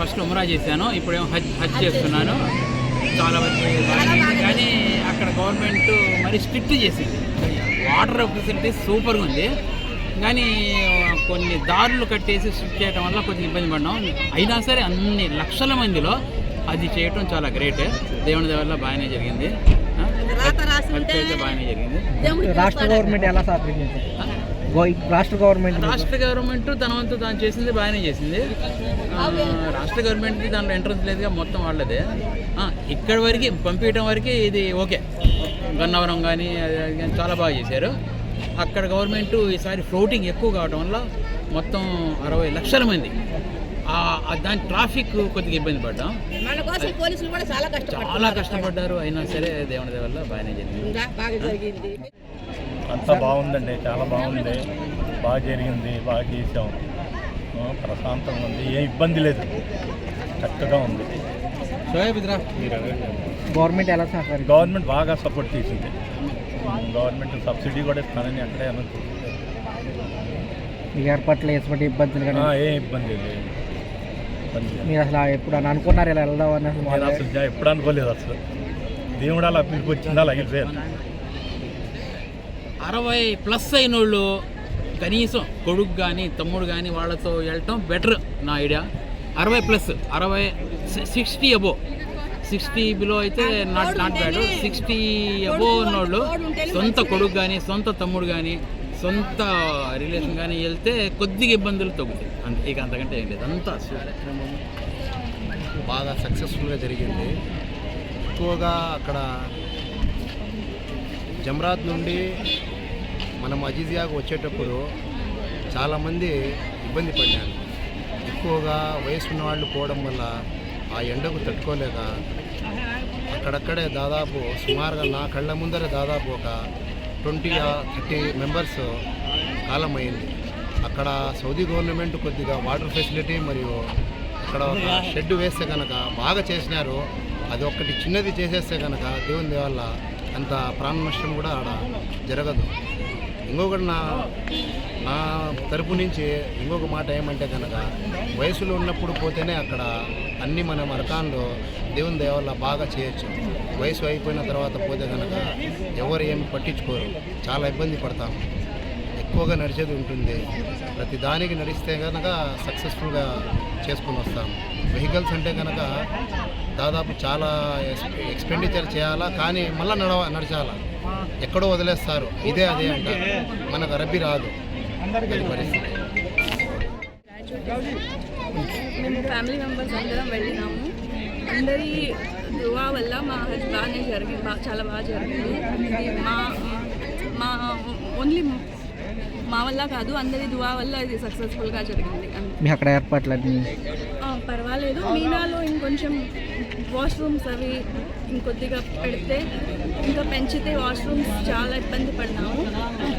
ఉమరా చేశాను ఇప్పుడేమో హజ్ హజ్ చేస్తున్నాను. చాలా వరకు బాగానే ఉంది. కానీ అక్కడ గవర్నమెంట్ మరి స్ట్రిక్ట్ చేసింది. వాటర్ ఫెసిలిటీస్ సూపర్గా ఉంది. కానీ కొన్ని దారులు కట్టేసి స్ట్రిక్ట్ చేయడం వల్ల కొంచెం ఇబ్బంది పడినాం అయినా సరే అన్ని లక్షల మందిలో అది చేయటం చాలా గ్రేట్ దేవుని దయ వల్ల బాగానే జరిగింది. బాగానే జరిగింది. రాష్ట్ర గవర్నమెంట్ ఎలా సహకరించింది? రాష్ట్ర గవర్నమెంట్ రాష్ట్ర గవర్నమెంట్ తన వంతు తాను చేసింది బాగానే చేసింది. రాష్ట్ర గవర్నమెంట్కి దాంట్లో ఎంట్రన్స్ లేదుగా మొత్తం వాళ్ళదే. ఆ, ఇక్కడి వరకు పంపించడం వరకు ఇది ఓకే. గన్నవరం కానీ అది అది కానీ చాలా బాగా చేశారు. అక్కడ గవర్నమెంట్ ఈసారి ఫ్లోటింగ్ ఎక్కువ కావడం వల్ల మొత్తం అరవై లక్షల మంది. దాని ట్రాఫిక్ కొద్దిగా ఇబ్బంది పడ్డాం. చాలా కష్టపడ్డారు. అయినా సరే దేవుని వల్ల బాగానే జరిగింది. అంతా బాగుందండి చాలా బాగుంది. బాగా జరిగింది బాగా చేసాం ప్రశాంతంగా ఉంది. ఏ ఇబ్బంది లేదు. చక్కగా ఉంది. గవర్నమెంట్ ఎలా సహకరించింది గవర్నమెంట్ బాగా సపోర్ట్ చేసింది. గవర్నమెంట్ సబ్సిడీ కూడా ఇస్తానని అక్కడే. ఈ ఏర్పాట్లు ఎటువంటి ఇబ్బందులు కానీ ఏ ఇబ్బంది లేదు. మీరు అసలు ఎప్పుడు అని అనుకున్నారు ఇలా వెళ్దాం అని అసలు ఎప్పుడు అనుకోలేదు అసలు. దేవుడు అలా పిలిపి వచ్చిందా అలా వెళ్ళిపోయారు అరవై ప్లస్ అయిన వాళ్ళు కనీసం కొడుకు కానీ తమ్ముడు కానీ వాళ్ళతో వెళ్ళటం బెటర్ నా ఐడియా. అరవై ప్లస్ అరవై సిక్స్టీ అబో. సిక్స్టీ బిలో అయితే not not bad sixty above ఉన్నోళ్ళు సొంత కొడుకు కానీ సొంత తమ్ముడు కానీ సొంత రిలేషన్ కానీ వెళ్తే కొద్దిగా ఇబ్బందులు తగ్గుతాయి. అంతే ఇక అంతకంటే ఏం లేదు. అంతా బాగా సక్సెస్ఫుల్గా జరిగింది. ఎక్కువగా అక్కడ జమ్రాత్ నుండి మనం అజీజియాకు వచ్చేటప్పుడు చాలామంది ఇబ్బంది పడ్డారు. ఎక్కువగా వయసున్న వాళ్ళు పోవడం వల్ల ఆ ఎండకు తట్టుకోలేక అక్కడక్కడే దాదాపు సుమారుగా నా కళ్ళ ముందర దాదాపు ఒక ట్వంటీ థర్టీ మెంబర్స్ కాలం అయింది అక్కడ సౌదీ గవర్నమెంట్ కొద్దిగా వాటర్ ఫెసిలిటీ మరియు అక్కడ ఒక షెడ్ వేస్తే కనుక బాగా చేసినారు. అది ఒక్కటి చిన్నది చేసేస్తే కనుక దేవుని వల్ల అంత ప్రాణ నష్టం కూడా ఆడ జరగదు. ఇంకొకటి నా నా తరపు నుంచి ఇంకొక మాట ఏమంటే కనుక వయసులో ఉన్నప్పుడు పోతేనే అక్కడ అన్ని మన మరకాన్లో దేవుని దయ బాగా చేయొచ్చు. వయసు అయిపోయిన తర్వాత పోతే కనుక ఎవరు ఏమి పట్టించుకోరు. చాలా ఇబ్బంది పడతాము. ఎక్కువగా నడిచేది ఉంటుంది. ప్రతి దానికి నడిస్తే కనుక సక్సెస్ఫుల్గా చేసుకుని వస్తాం వెహికల్స్ అంటే కనుక దాదాపు చాలా ఎక్స్- ఎక్స్పెండిచర్ చేయాలా కానీ మళ్ళీ నడవ నడచాలా? ఎక్కడో వదిలేస్తారు. ఇదే అదే అంటారు మనకు రబ్బీ రాదు. పరిస్థితి. మేము ఫ్యామిలీ మెంబర్స్ అందరం వెళ్ళినాము. అందరి దువా వల్ల మా బాగానే జరిగింది చాలా బాగా జరిగింది. మా మా ఓన్లీ మా వల్ల కాదు అందరి దువా వల్ల ఇది సక్సెస్ఫుల్గా జరిగింది. మీ అక్కడ ఏర్పాట్లన్నీ? ఆ, పర్వాలేదు. మీనాలో ఇంకొంచెం వాష్రూమ్స్ అవి ఇంకొద్దిగా పెడితే ఇంకా పెంచితే వాష్రూమ్స్ చాలా ఇబ్బంది పడినాము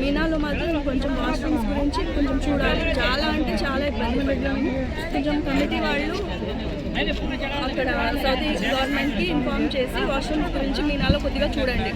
మీనాలో మాత్రం కొంచెం వాష్రూమ్స్ గురించి కొంచెం చూడాలి. చాలా అంటే చాలా ఇబ్బంది పడ్డాము. కొంచెం కమిటీ వాళ్ళు అక్కడ సౌదీ గవర్నమెంట్కి ఇన్ఫార్మ్ చేసి వాష్రూమ్స్ గురించి మీనాలో కొద్దిగా చూడండి.